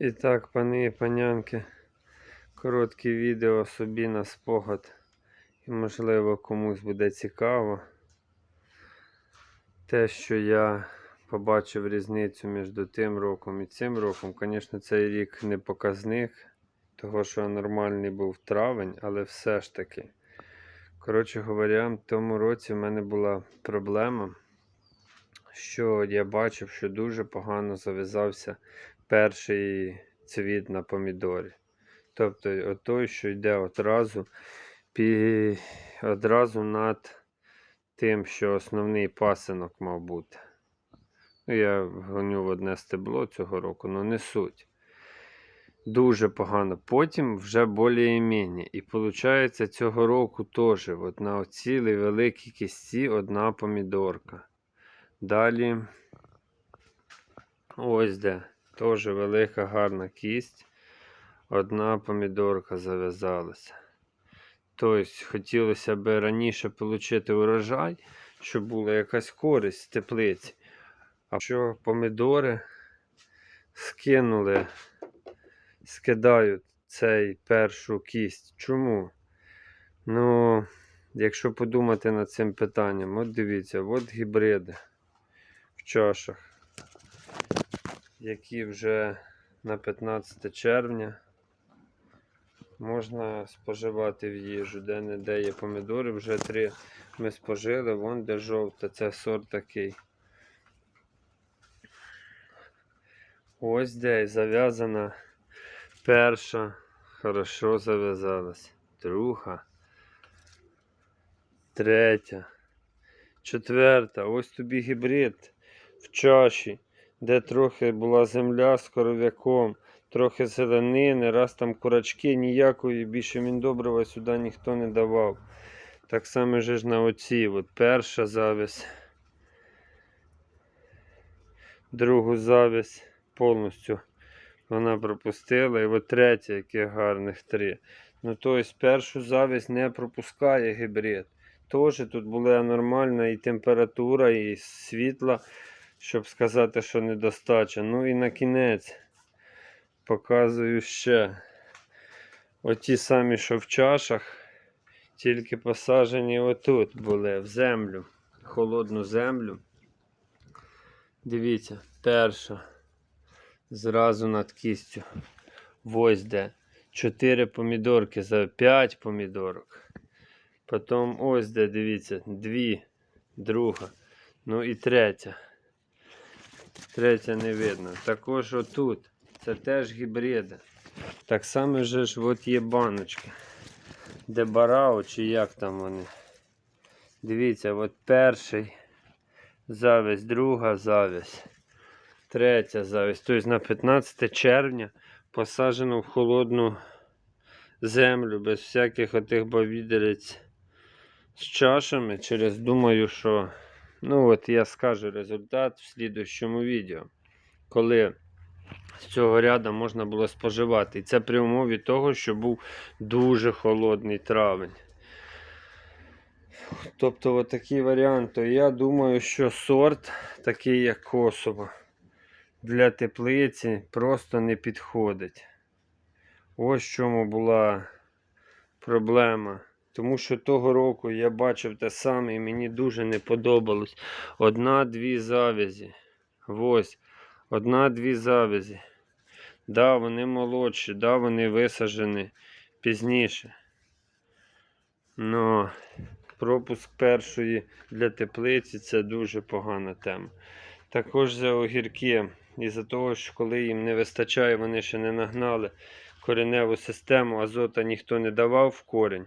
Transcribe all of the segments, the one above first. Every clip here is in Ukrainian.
І так, пани і панянки, коротке відео собі на спогад. І можливо комусь буде цікаво. Те, що я побачив різницю між тим роком і цим роком. Звісно, цей рік не показник, того що нормальний був травень, але все ж таки. Коротше говоря, в тому році в мене була проблема, що я бачив, що дуже погано зав'язався перший цвіт на помідорі. Тобто той, що йде одразу, пі... одразу над тим, що основний пасинок мав бути. Ну, я гоню в одне стебло цього року, але не суть. Дуже погано. Потім вже більш-менш. І виходить, цього року теж от на цілій великій кісті одна помідорка. Далі ось де. Теж велика гарна кість. Одна помідорка зав'язалася. Тобто, хотілося б раніше отримати урожай, щоб була якась користь з теплиці. А що помідори скинули, скидають цей першу кість. Чому? Ну, якщо подумати над цим питанням, от дивіться, от гібриди в чашах які вже на 15 червня можна споживати в їжу. Де-не-де є помідори, вже три ми спожили, вон де жовта, це сорт такий. Ось де зав'язана перша, хорошо зав'язалась, друга, третя, четверта, ось тобі гібрид в чаші де трохи була земля з коров'яком, трохи зеленини, раз там курачки, ніякої більше міндобрива сюди ніхто не давав. Так само же ж на оці. От перша завість, другу завість повністю вона пропустила. І от третя, яких гарних три. Ну, тобто першу завість не пропускає гібрид. Теж тут була нормальна і температура, і світла щоб сказати, що недостача. Ну і на кінець показую ще оті самі, що в чашах, тільки посаджені отут були в землю, холодну землю. Дивіться, перша. Зразу над кістю. Ось де. 4 помідорки за 5 помідорок. Потім ось де, дивіться, дві, друга. Ну і третя. Третя не видно. Також отут. Це теж гібриди. Так само же ж от є баночки. Де барао чи як там вони. Дивіться, от перший завість, друга завість, третя завість. Тобто на 15 червня посаджено в холодну землю без всяких отих бавідерець з чашами. Через думаю, що Ну от я скажу результат в слідущому відео, коли з цього ряду можна було споживати. І це при умові того, що був дуже холодний травень. Тобто от такий варіант. То я думаю, що сорт, такий як Косово, для теплиці просто не підходить. Ось в чому була проблема. Тому що того року я бачив те саме і мені дуже не подобалось. Одна-дві завязі. Ось. Одна-дві завязі. Да, вони молодші, да, вони висаджені пізніше. Но пропуск першої для теплиці це дуже погана тема. Також за огірки. Із-за того, що коли їм не вистачає, вони ще не нагнали кореневу систему, азота ніхто не давав в корінь.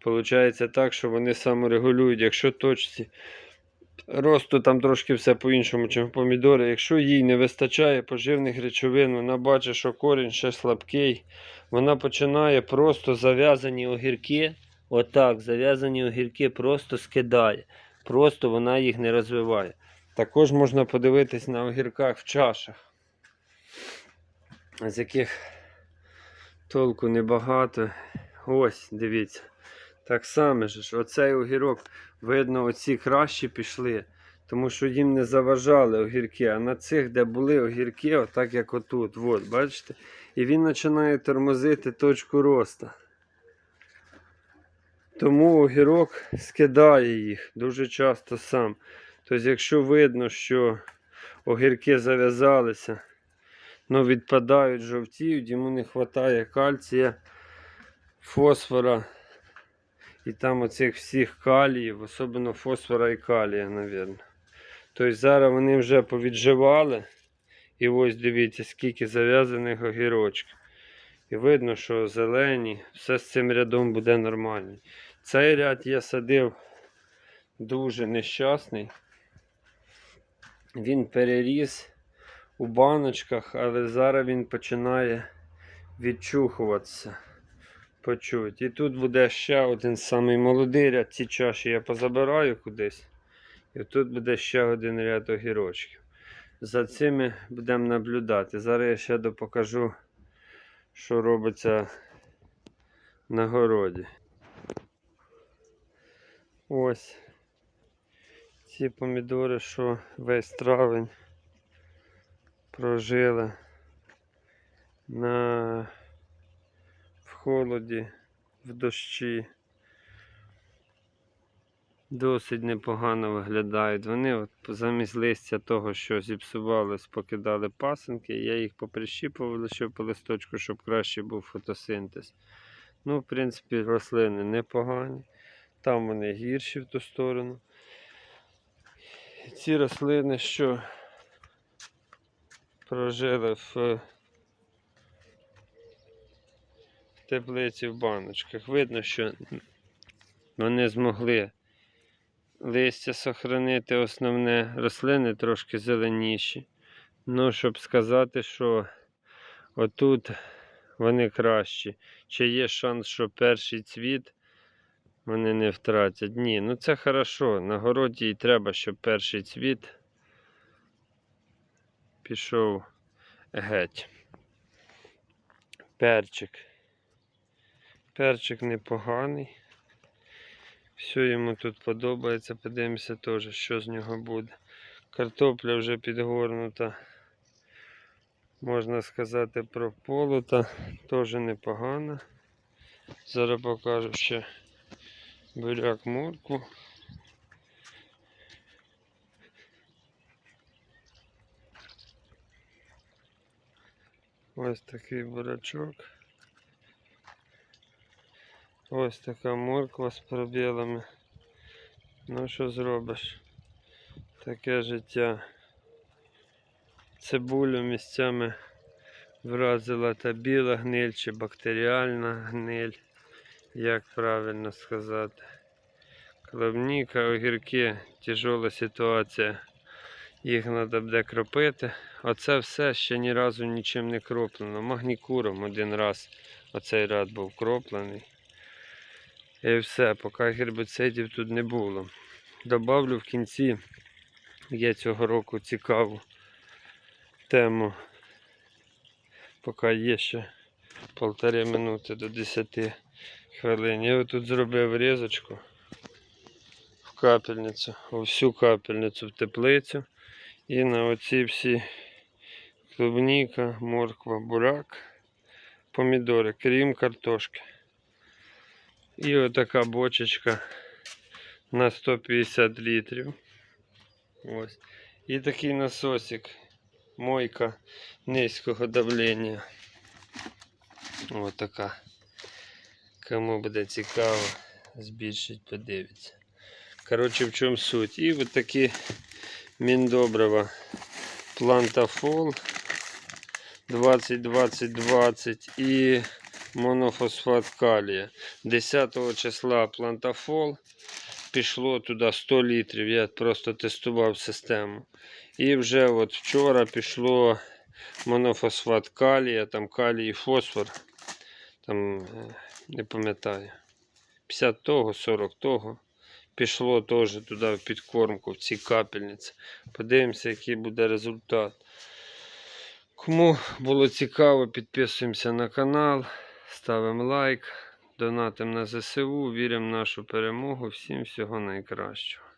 Получається так, що вони саморегулюють, якщо точці росту там трошки все по-іншому, ніж помідори. Якщо їй не вистачає поживних речовин, вона бачить, що корінь ще слабкий, вона починає просто зав'язані огірки. Отак, зав'язані огірки просто скидає. Просто вона їх не розвиває. Також можна подивитись на огірках в чашах, з яких толку небагато. Ось, дивіться. Так само ж, оцей огірок, видно, оці кращі пішли. Тому що їм не заважали огірки. А на цих, де були огірки, отак як отут, от, бачите? І він починає тормозити точку росту. Тому огірок скидає їх дуже часто сам. Тобто, якщо видно, що огірки зав'язалися, ну відпадають, жовтіють, йому не вистачає кальція, фосфора і там оцих всіх каліїв, особливо фосфора і калія, мабуть. Тобто зараз вони вже повідживали. І ось дивіться, скільки зав'язаних огірочків. І видно, що зелені, все з цим рядом буде нормально. Цей ряд я садив дуже нещасний. Він переріс у баночках, але зараз він починає відчухуватися. Почуть. І тут буде ще один самий молодий ряд. Ці чаші я позабираю кудись. І тут буде ще один ряд огірочків. За цими будемо наблюдати. Зараз я ще допокажу, що робиться на городі. Ось ці помідори, що весь травень прожили на холоді, в дощі. Досить непогано виглядають. Вони от замість листя того, що зіпсувалось, покидали пасинки. Я їх поприщіпував лише по листочку, щоб краще був фотосинтез. Ну, в принципі, рослини непогані. Там вони гірші в ту сторону. Ці рослини, що прожили в теплиці в баночках. Видно, що вони змогли листя сохранити основне, рослини трошки зеленіші. Ну, щоб сказати, що отут вони кращі. Чи є шанс, що перший цвіт вони не втратять? Ні, ну це хорошо. На городі і треба, щоб перший цвіт пішов геть. Перчик. Перчик непоганий. Все йому тут подобається. Подивимося теж, що з нього буде. Картопля вже підгорнута. Можна сказати про полута. Теж непогано. Зараз покажу ще буряк морку. Ось такий бурячок. Ось така морква з пробілами. Ну що зробиш? Таке життя. Цибулю місцями вразила та біла гниль чи бактеріальна гниль, як правильно сказати. Клубніка, огірки, тяжола ситуація. Їх треба буде кропити. Оце все ще ні разу нічим не кроплено. Магнікуром один раз оцей ряд був кроплений. І все, поки гербіцидів тут не було. Добавлю в кінці, є цього року цікаву тему. Поки є ще полтори минути до 10 хвилин. Я тут зробив різочку в капельницю, у всю капельницю в теплицю. І на оці всі клубніка, морква, бурак, помідори, крім картошки. І отака бочечка на 150 літрів. Ось. І такий насосик. Мойка низького давлення. Ось така. Кому буде цікаво, збільшить, подивиться. Коротше, в чому суть? І от такі міндобрива Плантафол 20-20-20 і монофосфат калія. 10 числа плантафол. Пішло туди 100 літрів. Я просто тестував систему. І вже от вчора пішло монофосфат калія, там калій і фосфор. Там е, не пам'ятаю. 50 того, 40 того. Пішло теж туди в підкормку, в ці капельниці. Подивимося, який буде результат. Кому було цікаво, підписуємося на канал, ставимо лайк, донатимо на ЗСУ, віримо в нашу перемогу. Всім всього найкращого.